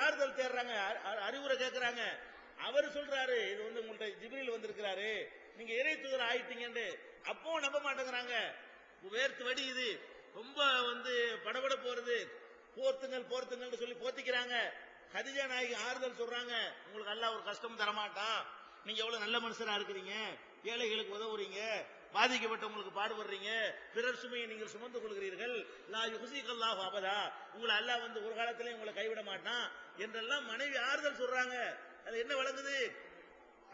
ஆறுதல் தேடுறாங்க அறிவுரை கேட்கிறாங்க அவர் சொல்றாரு இது வந்து உங்கள்ட்ட ஜிபிரில் வந்திருக்கிறாரு. நீங்க இறை தூதர் ஆயிட்டீங்கன்னு அப்பவும் நம்ப மாட்டேங்கிறாங்க. வேர்த்து வடி இது. ரொம்ப வந்து படபட போறது. போர்த்துங்கள் போர்த்துங்கள்னு சொல்லி போத்திக்கிறாங்க. ஹதிஜா நாயகி ஆறுதல் சொல்றாங்க. உங்களுக்கு அல்லாஹ் ஒரு கஷ்டம் தரமாட்டான் நீங்க எவ்வளவு நல்ல மனுஷனா இருக்கிறீங்க? ஏழைகளுக்கு உதவுறீங்க? பாதிக்கப்பட்டவங்களுக்கு பாடுபடுறீங்க? பிறர் சுமையை நீங்கள் சுமந்து கொள்கிறீர்கள்? லா யுஹ்சிகல்லாஹு அபதா. உங்களை அல்லாஹ் வந்து ஒரு காலத்திலே உங்களை கைவிட மாட்டான். என்றெல்லாம் மனைவி ஆறுதல் சொல்றாங்க. அது என்ன விளங்குது?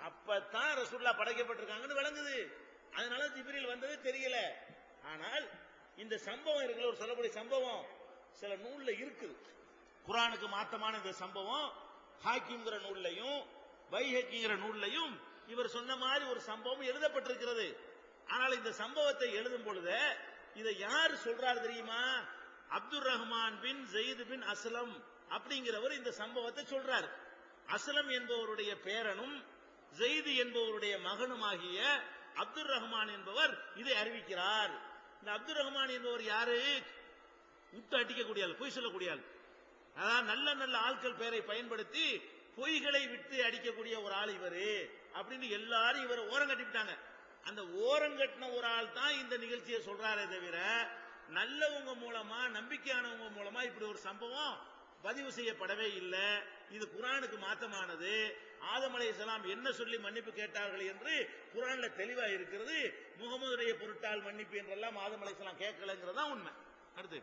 அப்பதான் ரசூல்லா படைக்கப்பட்டிருக்காங்கன்னு விளங்குது. அதனால ஜிப்ரீல் வந்தது தெரியல. ஆனால் இந்த சம்பவம் இருக்குல்ல ஒரு சொல்லக்கூடிய சம்பவம் சில நூல்ல இருக்குது. குரானுக்கு மாத்தமான இந்த சம்பவம் ஹாக்கிங்கிற நூல்லையும் வைஹக்கிங்கிற நூல்லையும் இவர் சொன்ன மாதிரி ஒரு சம்பவம் எழுதப்பட்டிருக்கிறது. ஆனால் இந்த சம்பவத்தை எழுதும் பொழுது இதை யார் சொல்றாரு தெரியுமா? Abdul Rahman bin Zayed bin Aslam. அப்படிங்கிறவர் இந்த சம்பவத்தை சொல்றார். அஸ்லம் என்பவருடைய பேரனும் ஜெய்து என்பவருடைய மகனுமாகிய அப்துல் ரஹ்மான் என்பவர் இதை அறிவிக்கிறார். இந்த அப்துல் ரஹ்மான் என்பவர் யாரு? விட்டு அடிக்கக்கூடிய ஆள் பொய் சொல்லக்கூடிய ஆள். நல்ல நல்ல ஆட்கள் பெயரை பயன்படுத்தி பொய்களை விட்டு அடிக்கக்கூடிய ஒரு ஆள் இவரு அப்படின்னு எல்லாரும் இவரை ஓரம் கட்டிவிட்டாங்க. அந்த ஓரங்கட்டின ஒரு ஆள் தான் இந்த நிகழ்ச்சியை சொல்றாரே தவிர நல்லவங்க மூலமா நம்பிக்கையானவங்க மூலமா இப்படி ஒரு சம்பவம் பதிவு செய்யப்படவே இல்லை. இது குரானுக்கு மாத்தமானது. ஆதம் அலைஹிஸ்ஸலாம் என்ன சொல்லி மன்னிப்பு கேட்டார்கள் என்று குரான்ல தெளிவா இருக்கிறது. முகமதுடைய பொருட்டால் மன்னிப்பு என்றெல்லாம் ஆதம் அலைஹிஸ்ஸலாம் கேட்கலங்கிறதா உண்மை. அடுத்து.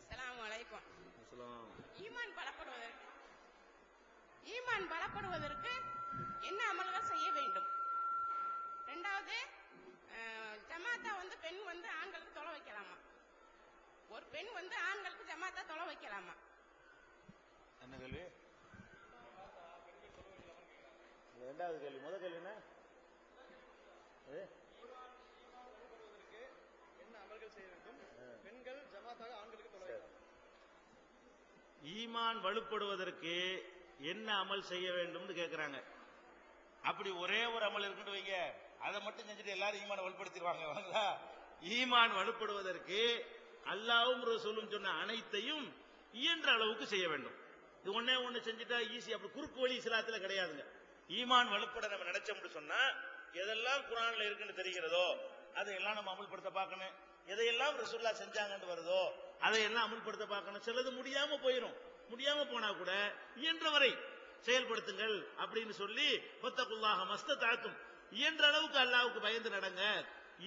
அஸ்ஸலாமு அலைக்கும். ஈமான் பலப்படுவதற்கு. ஈமான் பலப்படுவதற்கு என்ன அமல்கள் செய்ய வேண்டும் ரெண்டாவது அஹ், ஜமாத்தா வந்து பெண் வந்து ஆண்களுக்கு தொலை வைக்கலாமா ஒரு பெண் வந்து ஆண்களுக்கு ஜமாத்தா தொலை வைக்கலாமா? என்ன கேள்வி? ரெண்டாவது கேள்வி. முதல் கேள்வி என்ன? அமல்கள் செய்ய வேண்டும் பெண்கள் ஜமாத்தாக ஆண்களுக்கு தொலை ஈமான் வலுப்படுவதற்கு என்ன அமல் செய்ய வேண்டும்னு கேட்கிறாங்க அப்படி ஒரே ஒரு அமல் இருக்குன்னு வைங்க. அதை மட்டும் செஞ்சுட்டு எல்லாரும் ஈமான் வலுப்படுத்திடுவாங்க. வாங்களா? ஈமான் வலுப்படுவதற்கு அல்லாவும் ரசூலும் சொன்ன அனைத்தையும் இயன்ற அளவுக்கு செய்ய வேண்டும். இது ஒன்னே ஒண்ணு செஞ்சுட்டா ஈஸி அப்படி குறுக்கு வழி இஸ்லாத்துல கிடையாதுங்க. ஈமான் வலுப்பட நம்ம நினைச்சோம்னு சொன்னா எதெல்லாம் குரான்ல இருக்குன்னு தெரிகிறதோ அதையெல்லாம் நம்ம அமல்படுத்த பார்க்கணும். எதையெல்லாம் ரசூல்லா செஞ்சாங்கன்னு வருதோ அதையெல்லாம் அமல்படுத்த பார்க்கணும். சிலது முடியாம போயிடும் முடியாம போனா கூட இயன்றவரை செயல்படுத்துங்கள் அப்படின்னு சொல்லி கொத்தக்குள்ளாக மஸ்த தாக்கும் இயன்ற அளவுக்கு அல்லாவுக்கு பயந்து நடங்க.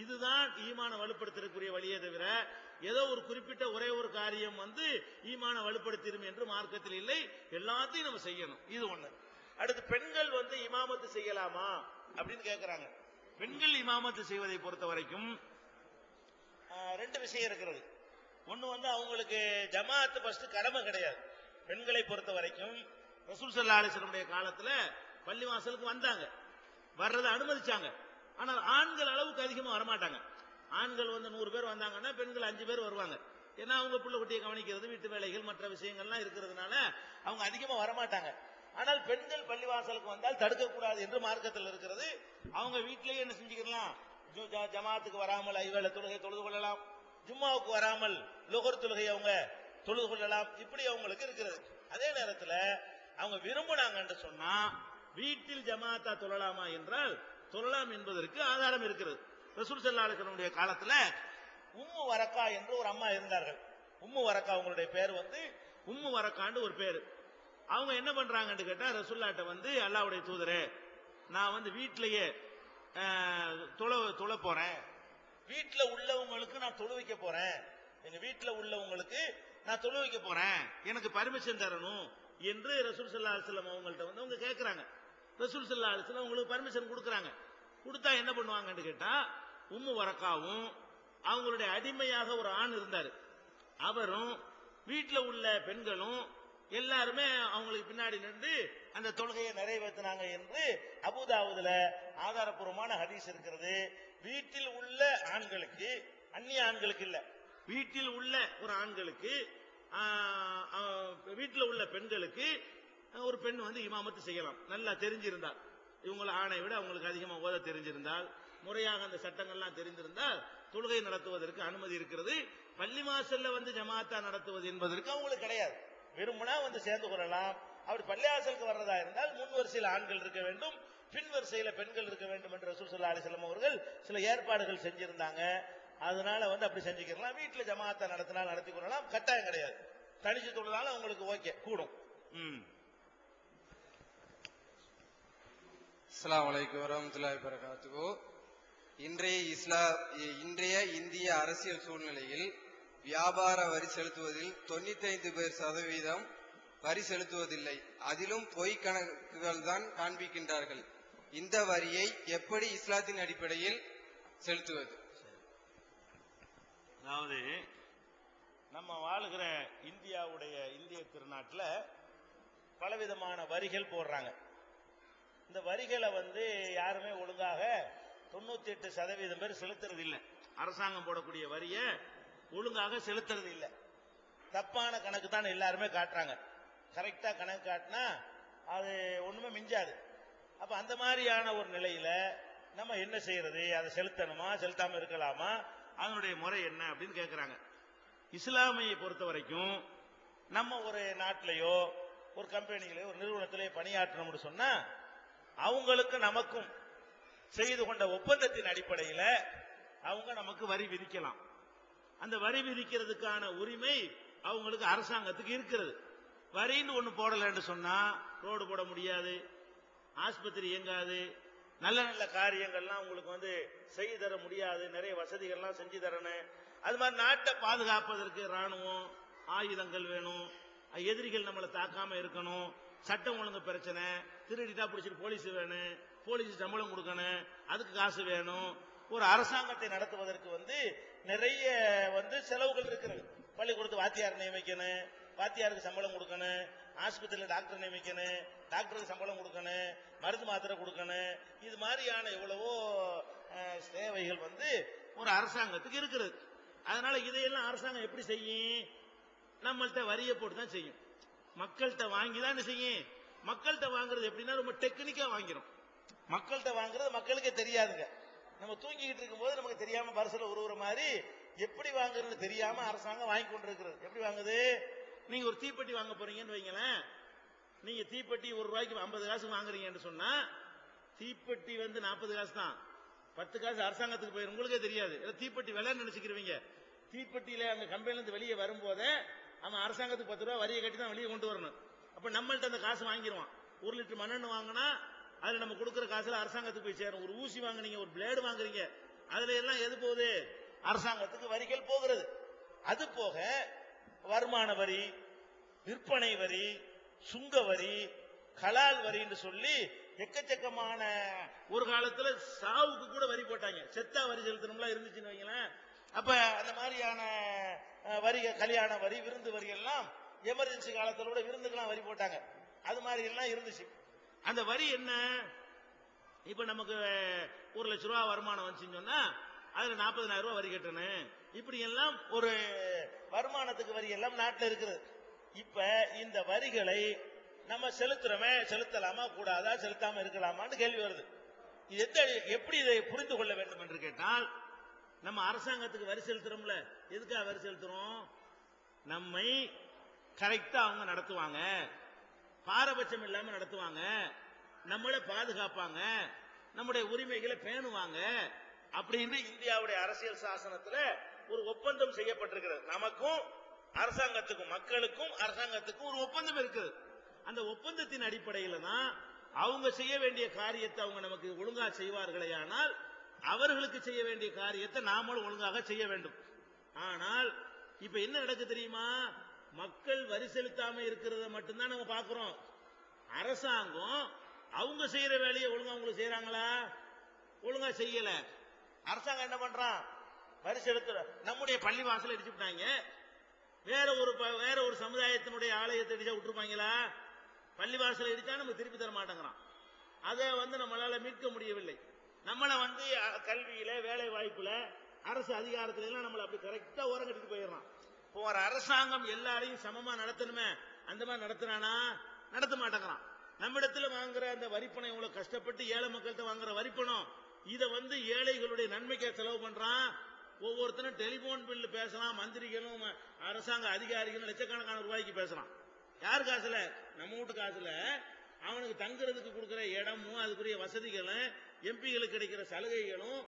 இதுதான் ஈமான வலுப்படுத்தக்கூடிய வழியே தவிர ஏதோ ஒரு குறிப்பிட்ட ஒரே ஒரு காரியம் வந்து ஈமான வலுப்படுத்திடும் என்று மார்க்கத்தில் இல்லை. எல்லாத்தையும் நம்ம செய்யணும். இது ஒண்ணு. அடுத்து பெண்கள் வந்து இமாமத்து செய்யலாமா அப்படின்னு கேட்கிறாங்க பெண்கள் இமாமத்து செய்வதை பொறுத்த வரைக்கும் ரெண்டு விஷயம் இருக்கிறது. ஒண்ணு வந்து அவங்களுக்கு ஜமாத்து ஃபர்ஸ்ட் கடமை கிடையாது. பெண்களை பொறுத்த வரைக்கும் ரசூல் சல்லா அலிஸ்லமுடைய காலத்துல பள்ளிவாசலுக்கு வந்தாங்க. வர்றதை அனுமதிச்சாங்க. ஆனால் ஆண்கள் அளவுக்கு அதிகமாக வரமாட்டாங்க. ஆண்கள் வந்து நூறு பேர் வந்தாங்கன்னா பெண்கள் அஞ்சு பேர் வருவாங்க. ஏன்னா அவங்க பிள்ளை குட்டியை கவனிக்கிறது வீட்டு வேலைகள் மற்ற விஷயங்கள்லாம் இருக்கிறதுனால அவங்க அதிகமாக வரமாட்டாங்க. ஆனால் பெண்கள் பள்ளிவாசலுக்கு வந்தால் தடுக்கக்கூடாது என்று மார்க்கத்தில் இருக்கிறது. அவங்க வீட்டிலேயே என்ன செஞ்சுக்கலாம் ஜு- ஜமாத்துக்கு வராமல் ஐவேளை தொழுகை தொழுது கொள்ளலாம். ஜும்மாவுக்கு வராமல் லுகர் தொழுகை அவங்க தொழுது கொள்ளலாம். இப்படி அவங்களுக்கு இருக்கிறது. அதே நேரத்தில் அவங்க விரும்பினாங்கன்னு சொன்னா வீட்டில் ஜமாத்தா தொழலாமா என்றால் சொல்லலாம் என்பதற்கு ஆதாரம் இருக்கிறது. ரசூல் ஸல்லல்லாஹு காலத்தில் காலத்துல உம்மு வரக்கா என்று ஒரு அம்மா இருந்தார்கள். உம்மு வரக்கா அவங்களுடைய பேர் வந்து உம்மு வரக்கான்னு ஒரு பேர். அவங்க என்ன பண்றாங்கன்னு கேட்டா ரசுல்லாட்ட வந்து அல்லாவுடைய தூதரே நான் வந்து வீட்டிலேயே அஹ், தொழ போறேன். வீட்டில் உள்ளவங்களுக்கு நான் தொழு வைக்க போறேன். எங்க வீட்டில் உள்ளவங்களுக்கு நான் தொழு வைக்க போறேன். எனக்கு பர்மிஷன் தரணும் என்று ரசூல் சல்லா அவங்கள்ட்ட வந்து அவங்க கேட்கிறாங்க ரசூல் சல்லா அலிஸ்லாம் அவங்களுக்கு பர்மிஷன் கொடுக்குறாங்க. கொடுத்தா என்ன பண்ணுவாங்கன்னு கேட்டா உம்மு வரக்காவும் அவங்களுடைய அடிமையாக ஒரு ஆண் இருந்தார். அவரும் வீட்டில் உள்ள பெண்களும் எல்லாருமே அவங்களுக்கு பின்னாடி நின்று அந்த தொழுகையை நிறைவேற்றினாங்க என்று அபுதாவுதுல ஆதாரப்பூர்வமான ஹதீஸ் இருக்கிறது. வீட்டில் உள்ள ஆண்களுக்கு அந்நிய ஆண்களுக்கு இல்ல. வீட்டில் உள்ள ஒரு ஆண்களுக்கு வீட்டில் உள்ள பெண்களுக்கு ஒரு பெண் வந்து இமாமத்து செய்யலாம். நல்லா தெரிஞ்சிருந்தால். இவங்களை ஆணை விட அவங்களுக்கு அதிகமா ஓத தெரிஞ்சிருந்தால் முறையாக அந்த சட்டங்கள்லாம் தெரிந்திருந்தால் தொழுகை நடத்துவதற்கு அனுமதி இருக்கிறது. பள்ளி வாசல்ல வந்து ஜமாத்தா நடத்துவது என்பதற்கு அவங்களுக்கு கிடையாது. விரும்பினா வந்து சேர்ந்து கொள்ளலாம். அப்படி பள்ளியாசலுக்கு வர்றதா இருந்தால் முன் வரிசையில் ஆண்கள் இருக்க வேண்டும் பின் வரிசையில பெண்கள் இருக்க வேண்டும் என்று ரசூல் ஸல்லல்லாஹு அலைஹி அவர்கள் சில ஏற்பாடுகள் செஞ்சிருந்தாங்க. அதனால வந்து அப்படி செஞ்சுக்கலாம். வீட்டுல ஜமாத்தா நடத்தினால் நடத்தி கொள்ளலாம். கட்டாயம் கிடையாது. தனிச்சு தொழுதாலும் அவங்களுக்கு ஓகே. கூடும். ம். அஸ்லாம் அலைக்கும் வரஹ்மத்துல்லாஹி வரகாத்துஹு இன்றைய இஸ்லா இன்றைய இந்திய அரசியல் சூழ்நிலையில் வியாபார வரி செலுத்துவதில் 95 பேர் சதவீதம் வரி செலுத்துவதில்லை. அதிலும் பொய் கணக்குகள் தான் காண்பிக்கின்றார்கள். இந்த வரியை எப்படி இஸ்லாத்தின் அடிப்படையில் செலுத்துவது? அதாவது நம்ம வாழுகிற இந்தியாவுடைய இந்திய திருநாட்டில் பலவிதமான வரிகள் போடுறாங்க. இந்த வரிகளை வந்து யாருமே ஒழுங்காக தொண்ணூத்தி எட்டு சதவீதம் பேர் செலுத்துறது இல்லை அரசாங்கம் போடக்கூடிய வரியை ஒழுங்காக செலுத்துறது இல்லை தப்பான கணக்கு தான் எல்லாருமே காட்டுறாங்க. கரெக்டா கணக்கு காட்டினா அது ஒண்ணுமே மிஞ்சாது. அப்ப அந்த மாதிரியான ஒரு நிலையில நம்ம என்ன செய்யறது? அதை செலுத்தணுமா? செலுத்தாம இருக்கலாமா? அதனுடைய முறை என்ன அப்படின்னு கேட்கிறாங்க இஸ்லாமியை பொறுத்த வரைக்கும் நம்ம ஒரு நாட்டிலேயோ ஒரு கம்பெனிகளையோ ஒரு நிறுவனத்திலேயோ பணியாற்றணும்னு சொன்னா அவங்களுக்கு நமக்கும் செய்து கொண்ட ஒப்பந்தத்தின் அடிப்படையில் அவங்க நமக்கு வரி விதிக்கலாம். அந்த வரி விதிக்கிறதுக்கான உரிமை அவங்களுக்கு அரசாங்கத்துக்கு இருக்கிறது. வரின்னு ஒன்று போடலன்னு சொன்னா ரோடு போட முடியாது ஆஸ்பத்திரி இயங்காது நல்ல நல்ல காரியங்கள்லாம் உங்களுக்கு வந்து செய்து தர முடியாது நிறைய வசதிகள்லாம் செஞ்சு தரணும். அது மாதிரி நாட்டை பாதுகாப்பதற்கு ராணுவம் ஆயுதங்கள் வேணும் எதிரிகள் நம்மளை தாக்காம இருக்கணும் சட்டம் ஒழுங்கு பிரச்சனை திருடிட்டா பிடிச்சிட்டு போலீஸ் வேணும் போலீஸ் சம்பளம் கொடுக்கணும் அதுக்கு காசு வேணும். ஒரு அரசாங்கத்தை நடத்துவதற்கு வந்து நிறைய வந்து செலவுகள் இருக்கிறது. பள்ளிக்கூடத்து வாத்தியார் நியமிக்கணும் வாத்தியாருக்கு சம்பளம் கொடுக்கணும் ஆஸ்பத்திரியில் டாக்டர் நியமிக்கணும் டாக்டருக்கு சம்பளம் கொடுக்கணும் மருந்து மாத்திரை கொடுக்கணும். இது மாதிரியான எவ்வளவோ சேவைகள் வந்து ஒரு அரசாங்கத்துக்கு இருக்கிறது. அதனால இதையெல்லாம் அரசாங்கம் எப்படி செய்யும்? நம்மள்கிட்ட வரியை போட்டு தான் செய்யும். மக்கள்கிட்ட வாங்கி தான் என்ன செய்யும். மக்கள்கிட்ட வாங்குறது எப்படின்னா ரொம்ப டெக்னிக்கா வாங்கிரும். மக்கள்கிட்ட வாங்குறது மக்களுக்கே தெரியாதுங்க. நம்ம தூங்கிக்கிட்டு இருக்கும்போது நமக்கு தெரியாம பரிசுல உருவுற மாதிரி எப்படி வாங்குறது தெரியாம அரசாங்கம் வாங்கி கொண்டிருக்கிறது. எப்படி வாங்குது? நீங்க ஒரு தீப்பெட்டி வாங்க போறீங்கன்னு வைங்களேன். நீங்க தீப்பெட்டி ஒரு ரூபாய்க்கு ஐம்பது காசு வாங்குறீங்கன்னு சொன்னா தீப்பெட்டி வந்து நாற்பது காசு தான். பத்து காசு அரசாங்கத்துக்கு போயிடும் உங்களுக்கே தெரியாது. ஏதோ தீப்பெட்டி விலைன்னு நினைச்சுக்கிறீங்க தீப்பெட்டியில அந்த கம்பெனில இருந்து வெளியே வரும்போதே அவன் அரசாங்கத்துக்கு பத்து ரூபா வரியை கட்டி தான் வெளியே கொண்டு வரணும். அப்ப நம்மள்ட்ட அந்த காசு வாங்கிடுவான் ஒரு லிட்டர் மண்ணெண்ணு வாங்கினா அதுல நம்ம கொடுக்குற காசுல அரசாங்கத்துக்கு போய் சேரும் ஒரு ஊசி வாங்குனீங்க ஒரு பிளேடு வாங்குறீங்க அதுல எல்லாம் எது போகுது? அரசாங்கத்துக்கு வரிகள் போகிறது. அது போக வருமான வரி விற்பனை வரி சுங்க வரி கலால் வரின்னு சொல்லி எக்கச்சக்கமான ஒரு காலத்துல சாவுக்கு கூட வரி போட்டாங்க. செத்தா வரி செலுத்தணும்லாம் இருந்துச்சுன்னு வைங்களேன். அப்ப அந்த மாதிரியான வரி கல்யாண வரி விருந்து வரி எல்லாம் எமர்ஜென்சி காலத்தில் கூட விருந்துக்கெல்லாம் வரி போட்டாங்க. அது மாதிரி எல்லாம் இருந்துச்சு. அந்த வரி என்ன? இப்ப நமக்கு ஒரு லட்ச ரூபா வருமானம் வந்துச்சுன்னு சொன்னா அதுல நாற்பதனாயிரம் ரூபாய் வரி கட்டணும் இப்படி எல்லாம் ஒரு வருமானத்துக்கு வரி எல்லாம் நாட்டில் இருக்குது. இப்ப இந்த வரிகளை நம்ம செலுத்துறோமே செலுத்தலாமா கூடாதா செலுத்தாம இருக்கலாமான்னு கேள்வி வருது. இது எந்த எப்படி இதை புரிந்து கொள்ள வேண்டும் என்று கேட்டால் நம்ம அரசாங்கத்துக்கு வரி செலுத்துறோம்ல. எதுக்காக வரி செலுத்துறோம்? நம்மை கரெக்டா அவங்க நடத்துவாங்க. பாரபட்சம் இல்லாம நடத்துவாங்க. நம்மளை பாதுகாப்பாங்க. நம்முடைய உரிமைகளை பேணுவாங்க. அப்படின்னு இந்தியாவுடைய அரசியல் சாசனத்துல ஒரு ஒப்பந்தம் செய்யப்பட்டிருக்கிறது. நமக்கும் அரசாங்கத்துக்கும் மக்களுக்கும் அரசாங்கத்துக்கும் ஒரு ஒப்பந்தம் இருக்குது. அந்த ஒப்பந்தத்தின் அடிப்படையில தான் அவங்க செய்ய வேண்டிய காரியத்தை அவங்க நமக்கு ஒழுங்கா செய்வார்களே ஆனால் அவர்களுக்கு செய்ய வேண்டிய காரியத்தை நாமளும் ஒழுங்காக செய்ய வேண்டும். ஆனால் இப்ப என்ன நடக்கு தெரியுமா? மக்கள் வரி செலுத்தாம இருக்கிறத மட்டும்தான் நம்ம பார்க்கிறோம் அரசாங்கம் அவங்க செய்யற வேலையை ஒழுங்கா அவங்களுக்கு செய்யறாங்களா? ஒழுங்கா செய்யல. அரசாங்கம் என்ன பண்றான் வரி செலுத்துற. நம்முடைய பள்ளி வாசல் இடிச்சு விட்டாங்க. வேற ஒரு ப- வேற ஒரு சமுதாயத்தினுடைய ஆலயத்தை இடிச்சா விட்டுருப்பாங்களா? பள்ளி வாசல் இடிச்சா நம்ம திருப்பி தர மாட்டேங்கிறான். அதை வந்து நம்மளால மீட்க முடியவில்லை. நம்மளை வந்து கல்வியில வேலை வாய்ப்புல அரசு அதிகாரத்துல எல்லாம் அப்படி கரெக்டா ஓரம் கட்டிட்டு போயிடுறான். போற அரசாங்கம் எல்லாரையும் சமமா நடத்தணுமே? அந்த மாதிரி நடத்தினானா நடத்த மாட்டேங்கிறான். நம்மிடத்துல வாங்குற அந்த வரிப்பணம் இவ்வளவு கஷ்டப்பட்டு ஏழை மக்கள்கிட்ட வாங்குற வரிப்பணம் இதை வந்து ஏழைகளுடைய நன்மைக்கே செலவு பண்றான். ஒவ்வொருத்தரும் டெலிபோன் பில்லு பேசலாம் மந்திரிகளும் அரசாங்க அதிகாரிகளும் லட்சக்கணக்கான ரூபாய்க்கு பேசலாம். யார் காசுல? நம்ம வீட்டு காசுல. அவனுக்கு தங்குறதுக்கு கொடுக்குற இடமும் அதுக்குரிய வசதிகளும் எம்பிகளுக்கு கிடைக்கிற சலுகைகளும்